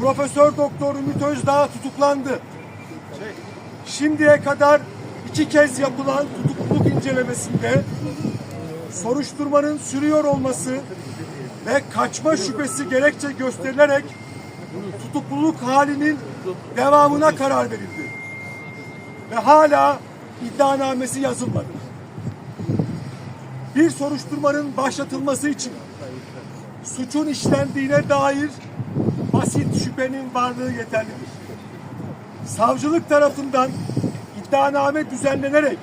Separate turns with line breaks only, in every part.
Profesör Doktor Ümit Özdağ tutuklandı. Şimdiye kadar iki kez yapılan tutukluluk incelemesinde soruşturmanın sürüyor olması ve kaçma şüphesi gerekçe gösterilerek tutukluluk halinin devamına karar verildi. Ve hala iddianamesi yazılmadı. Bir soruşturmanın başlatılması için suçun işlendiğine dair basit şüphenin varlığı yeterlidir. Savcılık tarafından iddianame düzenlenerek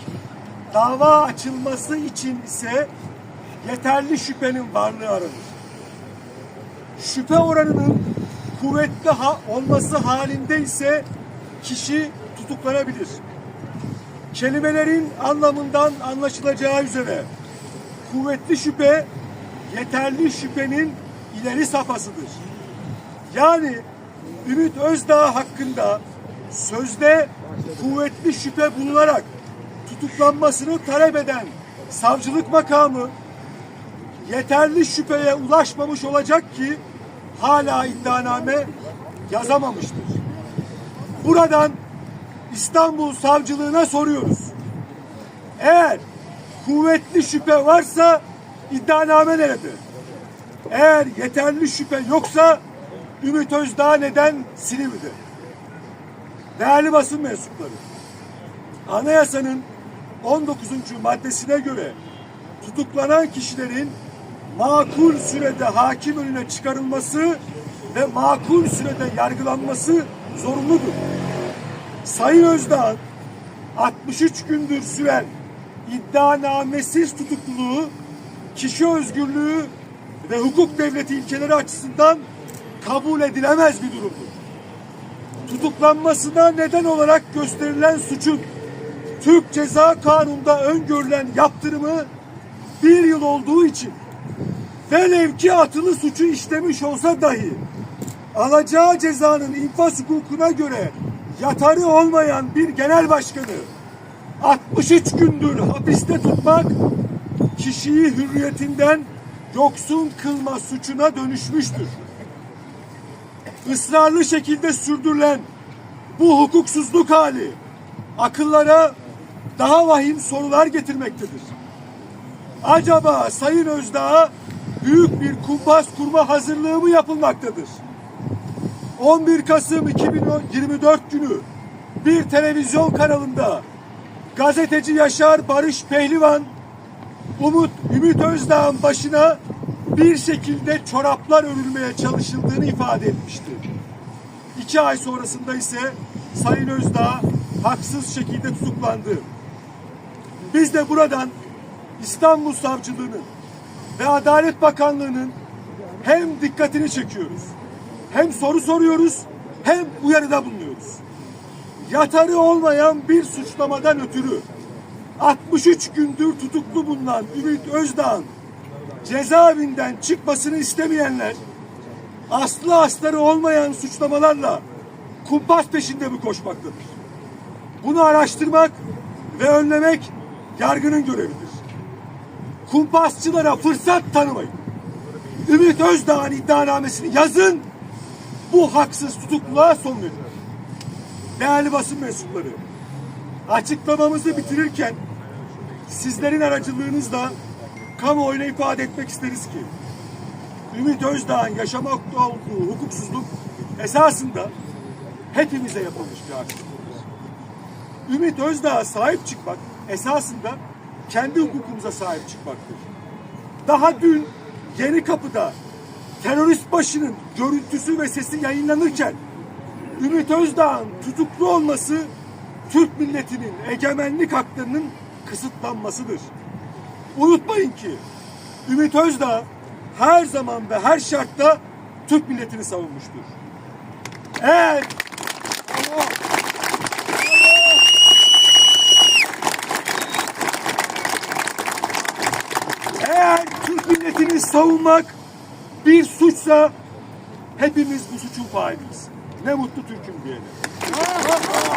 dava açılması için ise yeterli şüphenin varlığı aranır. Şüphe oranının kuvvetli ha- olması halinde ise kişi tutuklanabilir. Kelimelerin anlamından anlaşılacağı üzere kuvvetli şüphe yeterli şüphenin ileri safhasıdır. Yani Ümit Özdağ hakkında sözde kuvvetli şüphe bulunarak tutuklanmasını talep eden savcılık makamı yeterli şüpheye ulaşmamış olacak ki hala iddianame yazamamıştır. Buradan İstanbul Savcılığına soruyoruz. Eğer kuvvetli şüphe varsa iddianame nerede? Eğer yeterli şüphe yoksa Ümit Özdağ neden Silivri'de? Değerli basın mensupları, anayasanın 19. maddesine göre tutuklanan kişilerin makul sürede hakim önüne çıkarılması ve makul sürede yargılanması zorunludur. Sayın Özdağ 63 gündür süren iddianamesiz tutukluluğu kişi özgürlüğü ve hukuk devleti ilkeleri açısından kabul edilemez bir durumdur. Tutuklanmasına neden olarak gösterilen suçun Türk Ceza Kanunu'nda öngörülen yaptırımı bir yıl olduğu için velev ki atılı suçu işlemiş olsa dahi alacağı cezanın infaz hukukuna göre yatarı olmayan bir genel başkanı 63 gündür hapiste tutmak kişiyi hürriyetinden yoksun kılma suçuna dönüşmüştür. Israrlı şekilde sürdürülen bu hukuksuzluk hali akıllara daha vahim sorular getirmektedir. Acaba Sayın Özdağ'a büyük bir kumpas kurma hazırlığı mı yapılmaktadır? 11 Kasım 2024 günü bir televizyon kanalında gazeteci Yaşar Barış Pehlivan Umut Ümit Özdağ'ın başına bir şekilde çoraplar örülmeye çalışıldığını ifade etmişti. İki ay sonrasında ise Sayın Özdağ haksız şekilde tutuklandı. Biz de buradan İstanbul Savcılığı'nın ve Adalet Bakanlığı'nın hem dikkatini çekiyoruz, hem soru soruyoruz, hem uyarıda bulunuyoruz. Yatarı olmayan bir suçlamadan ötürü 63 gündür tutuklu bulunan Ümit Özdağ'ın cezaevinden çıkmasını istemeyenler aslı astarı olmayan suçlamalarla kumpas peşinde mi koşmaktadır? Bunu araştırmak ve önlemek yargının görevidir. Kumpasçılara fırsat tanımayın. Ümit Özdağ'ın iddianamesini yazın. Bu haksız tutukluluğa son verin. Değerli basın mensupları, açıklamamızı bitirirken sizlerin aracılığınızla kamuoyuna ifade etmek isteriz ki Ümit Özdağ'ın yaşamakta olduğu hukuksuzluk esasında hepimize yapılmış bir haksızlıktır. Ümit Özdağ'a sahip çıkmak esasında kendi hukukumuza sahip çıkmaktır. Daha dün Yeni Kapı'da terörist başının görüntüsü ve sesi yayınlanırken Ümit Özdağ'ın tutuklu olması Türk milletinin egemenlik haklarının kısıtlanmasıdır. Unutmayın ki Ümit Özdağ her zaman ve her şartta Türk milletini savunmuştur. Eğer! Eğer Türk milletini savunmak bir suçsa hepimiz bu suçun failiyiz. Ne mutlu Türk'üm diyene.